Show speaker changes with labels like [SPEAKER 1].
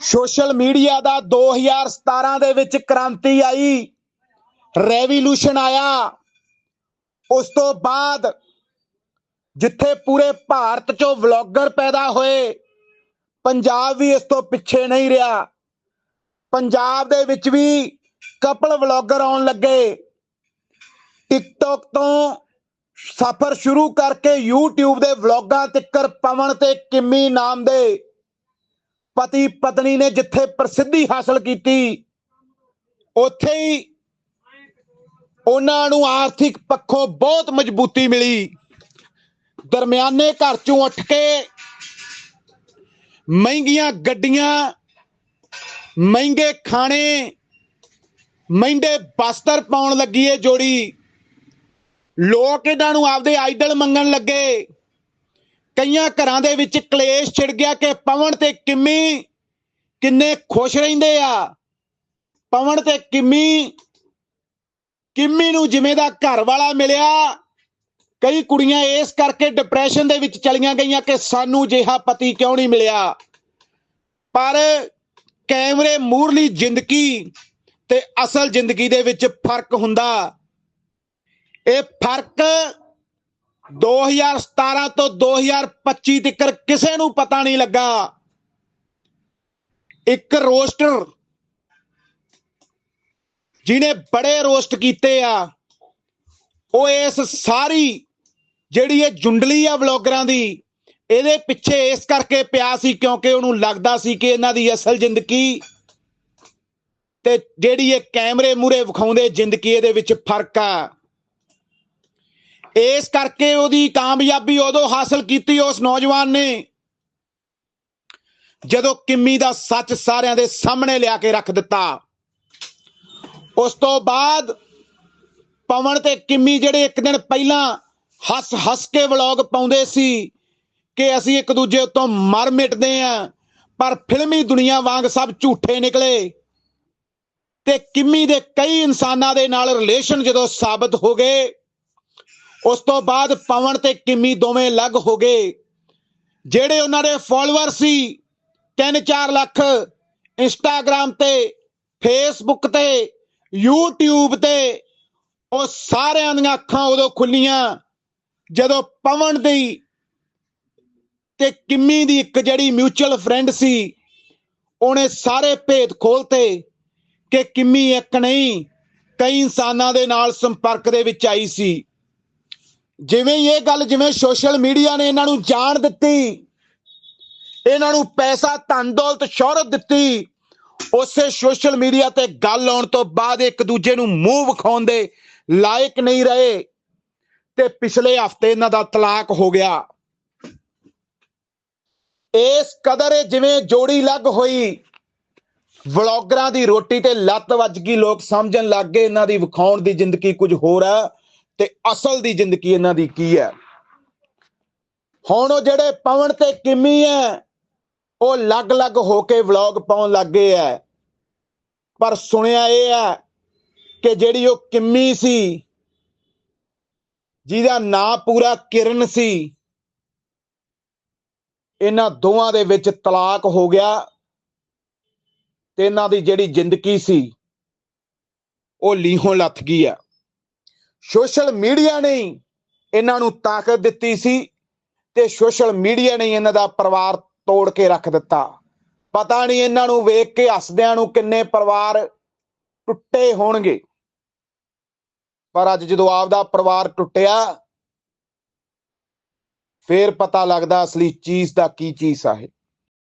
[SPEAKER 1] Social media ਦਾ 2017 ਦੇ ਵਿੱਚ ਕ੍ਰਾਂਤੀ ਆਈ, ਰੈਵੋਲੂਸ਼ਨ ਆਇਆ। ਉਸ ਤੋਂ ਬਾਅਦ ਜਿੱਥੇ ਪੂਰੇ ਭਾਰਤ ਚੋਂ ਵਲੌਗਰ ਪੈਦਾ ਹੋਏ, ਪੰਜਾਬ ਵੀ ਇਸ ਤੋਂ ਪਿੱਛੇ ਨਹੀਂ ਰਿਹਾ। ਪੰਜਾਬ ਦੇ ਵਿੱਚ ਵੀ ਕਪਲ ਵਲੌਗਰ ਆਉਣ ਲੱਗੇ। ਟਿਕਟੌਕ ਤੋਂ ਸਫ਼ਰ ਸ਼ੁਰੂ ਕਰਕੇ YouTube ਦੇ ਵਲੌਗਾਂ ਤੱਕਰ ਪਵਨ ਤੇ ਕਿੰਮੀ ਨਾਮ ਦੇ। ਪਤੀ ਪਤਨੀ ਨੇ ਜਿੱਥੇ ਪ੍ਰਸਿੱਧੀ ਹਾਸਲ ਕੀਤੀ, ਉੱਥੇ ਹੀ ਉਹਨਾਂ ਨੂੰ ਆਰਥਿਕ ਪੱਖੋਂ ਬਹੁਤ ਮਜ਼ਬੂਤੀ ਮਿਲੀ। ਦਰਮਿਆਨੇ ਘਰ ਚੋਂ ਉੱਠ ਕੇ ਮਹਿੰਗੀਆਂ ਗੱਡੀਆਂ, ਮਹਿੰਗੇ ਖਾਣੇ, ਮਹਿੰਗੇ ਬਸਤਰ ਪਾਉਣ ਲੱਗੀ ਏ ਜੋੜੀ। ਲੋਕ ਇਹਨਾਂ ਨੂੰ ਆਪਦੇ ਆਈਡਲ ਮੰਗਣ ਲੱਗੇ। ਕਈਆਂ ਘਰਾਂ ਦੇ ਵਿੱਚ ਕਲੇਸ਼ ਛਿੜ ਗਿਆ ਕਿ ਪਵਨ ਤੇ ਕਿੰਮੀ ਕਿੰਨੇ ਖੁਸ਼ ਰਹਿੰਦੇ ਆ। ਪਵਨ ਤੇ ਕਿੰਮੀ ਕਿੰਮੀ ਨੂੰ ਜਿਵੇਂ ਦਾ ਘਰ ਵਾਲਾ ਮਿਲਿਆ। ਕਈ ਕੁੜੀਆਂ ਇਸ ਕਰਕੇ ਡਿਪਰੈਸ਼ਨ ਦੇ ਵਿੱਚ ਚਲੀਆਂ ਗਈਆਂ ਕਿ ਸਾਨੂੰ ਜਿਹਾ ਪਤੀ ਕਿਉਂ ਨਹੀਂ ਮਿਲਿਆ। ਪਰ ਕੈਮਰੇ ਮੂਰਲੀ ਜ਼ਿੰਦਗੀ ਤੇ ਅਸਲ ਜ਼ਿੰਦਗੀ ਦੇ ਵਿੱਚ ਫ਼ਰਕ ਹੁੰਦਾ। ਇਹ ਫ਼ਰਕ 2017 ਤੋਂ 2025 ਤੱਕ ਕਿਸੇ ਨੂੰ ਪਤਾ ਨਹੀਂ ਲੱਗਾ। ਇੱਕ ਰੋਸਟਰ ਜਿਹਨੇ ਬੜੇ ਰੋਸਟ ਕੀਤੇ ਆ, ਉਹ ਇਸ ਸਾਰੀ ਜਿਹੜੀ ਇਹ ਜੁੰਡਲੀ ਆ ਵਲੌਗਰਾਂ ਦੀ, ਇਹਦੇ ਪਿੱਛੇ ਇਸ ਕਰਕੇ ਪਿਆ ਸੀ ਕਿਉਂਕਿ ਉਹਨੂੰ ਲੱਗਦਾ ਸੀ ਕਿ ਇਹਨਾਂ ਦੀ ਅਸਲ ਜ਼ਿੰਦਗੀ ਤੇ ਜਿਹੜੀ ਇਹ ਕੈਮਰੇ ਮੂਰੇ ਵਿਖਾਉਂਦੇ ਜ਼ਿੰਦਗੀ ਇਹਦੇ ਵਿੱਚ ਫ਼ਰਕ ਆ। ਇਸ ਕਰਕੇ ਉਹਦੀ ਕਾਮਯਾਬੀ ਉਦੋਂ ਹਾਸਲ ਕੀਤੀ ਉਸ ਨੌਜਵਾਨ ਨੇ, ਜਦੋਂ ਕਿੰਮੀ ਦਾ ਸੱਚ ਸਾਰਿਆਂ ਦੇ ਸਾਹਮਣੇ ਲਿਆ ਕੇ ਰੱਖ ਦਿੱਤਾ। ਉਸ ਤੋਂ ਬਾਅਦ ਪਵਨ ਤੇ ਕਿੰਮੀ ਜਿਹੜੇ ਇੱਕ ਦਿਨ ਪਹਿਲਾਂ ਹੱਸ ਹੱਸ ਕੇ ਵਲੌਗ ਪਾਉਂਦੇ ਸੀ ਕਿ ਅਸੀਂ ਇੱਕ ਦੂਜੇ ਉੱਤੋਂ ਮਰ ਮਿਟਦੇ ਆਂ ਪਰ ਫਿਲਮੀ ਦੁਨੀਆ ਵਾਂਗ ਸਭ ਝੂਠੇ ਨਿਕਲੇ। ਤੇ ਕਿੰਮੀ ਦੇ ਕਈ ਇਨਸਾਨਾਂ ਦੇ ਨਾਲ ਰਿਲੇਸ਼ਨ ਜਦੋਂ ਸਾਬਤ ਹੋ ਗਏ ਉਸ ਤੋਂ ਬਾਅਦ ਪਵਨ ਤੇ ਕਿਮੀ ਦੋਵੇਂ ਅਲੱਗ ਹੋ ਗਏ। ਜਿਹੜੇ ਉਹਨਾਂ ਦੇ ਫਾਲੋਅਰ ਸੀ 3-4 ਲੱਖ ਇੰਸਟਾਗ੍ਰam ਤੇ ਫੇਸਬੁੱਕ ਤੇ, YouTube ਤੇ, ਉਹ ਸਾਰਿਆਂ ਦੀਆਂ ਅੱਖਾਂ ਉਦੋਂ ਖੁੱਲੀਆਂ, ਜਦੋਂ ਪਵਨ ਦੀ ਤੇ ਕਿੰਮੀ ਦੀ ਇੱਕ ਜਿਹੜੀ ਮਿਊਚੁਅਲ ਫਰੈਂਡ ਸੀ, ਉਹਨੇ ਸਾਰੇ ਭੇਦ ਖੋਲਤੇ ਕਿ ਕਿੰਮੀ ਇੱਕ ਨਹੀਂ, ਕਈ ਇਨਸਾਨਾਂ ਦੇ ਨਾਲ ਸੰਪਰਕ ਦੇ ਵਿੱਚ ਆਈ ਸੀ। ਜਿਵੇਂ ਇਹ ਗੱਲ ਜਿਵੇਂ ਸੋਸ਼ਲ ਮੀਡੀਆ ਨੇ ਇਹਨਾਂ ਨੂੰ ਜਾਣ ਦਿੱਤੀ, ਇਹਨਾਂ ਨੂੰ ਪੈਸਾ, ਧਨ, ਦੌਲਤ, ਸ਼ੋਹਰਤ ਦਿੱਤੀ, ਉਸੇ ਸੋਸ਼ਲ ਮੀਡੀਆ ਤੇ ਗੱਲ ਆਉਣ ਤੋਂ ਬਾਅਦ ਇੱਕ ਦੂਜੇ ਨੂੰ ਮੂੰਹ ਵਿਖਾਉਣ ਦੇ ਲਾਇਕ ਨਹੀਂ ਰਹੇ ਤੇ ਪਿਛਲੇ ਹਫ਼ਤੇ ਇਹਨਾਂ ਦਾ ਤਲਾਕ ਹੋ ਗਿਆ। ਇਸ ਕਦਰ ਜਿਵੇਂ ਜੋੜੀ ਲੱਗ ਹੋਈ, ਵਲੌਗਰਾਂ ਦੀ ਰੋਟੀ ਤੇ ਲੱਤ ਵੱਜ ਗਈ, ਲੋਕ ਸਮਝਣ ਲੱਗ ਗਏ, ਇਹਨਾਂ ਦੀ ਵਿਖਾਉਣ ਦੀ ਜ਼ਿੰਦਗੀ ਕੁਝ ਹੋਰ ਹੈ ਤੇ ਅਸਲ ਦੀ ਜ਼ਿੰਦਗੀ ਇਹਨਾਂ ਦੀ ਕੀ ਹੈ? ਹੁਣ ਉਹ ਜਿਹੜੇ ਪਵਨ ਤੇ ਕਿਮੀ ਹੈ, ਉਹ ਲੱਗ-ਲੱਗ ਹੋ ਕੇ ਵਲੌਗ ਪਾਉਣ ਲੱਗੇ ਐ ਪਰ ਸੁਣਿਆ ਇਹ ਹੈ ਕਿ ਜਿਹੜੀ ਉਹ ਕਿੰਮੀ ਸੀ, ਜਿਹਦਾ ਨਾਂ ਪੂਰਾ ਕਿਰਨ ਸੀ, ਇਹਨਾਂ ਦੋਵਾਂ ਦੇ ਵਿੱਚ ਤਲਾਕ ਹੋ ਗਿਆ ਤੇ ਇਹਨਾਂ ਦੀ ਜਿਹੜੀ ਜ਼ਿੰਦਗੀ ਸੀ, ਉਹ ਲੀਹੋਂ ਲੱਥ ਗਈ ਆ ਸੋਸ਼ਲ ਮੀਡੀਆ ਨੇ ਇਹਨਾਂ ਨੂੰ ਤਾਕਤ ਦਿੱਤੀ ਸੀ ਤੇ ਸੋਸ਼ਲ ਮੀਡੀਆ ਨੇ ਇਹਨਾਂ ਦਾ ਪਰਿਵਾਰ ਤੋੜ ਕੇ ਰੱਖ ਦਿੱਤਾ। ਪਤਾ ਨਹੀਂ ਇਹਨਾਂ ਨੂੰ ਵੇਖ ਕੇ ਹੱਸਦਿਆਂ ਨੂੰ ਕਿੰਨੇ ਪਰਿਵਾਰ ਟੁੱਟੇ ਹੋਣਗੇ। ਪਰ ਅੱਜ ਜਦੋਂ ਆਪਦਾ ਪਰਿਵਾਰ ਟੁੱਟਿਆ, ਫੇਰ ਪਤਾ ਲੱਗਦਾ ਅਸਲੀ ਚੀਜ਼ ਦਾ ਕੀ ਚੀਜ਼ ਆ ਇਹ।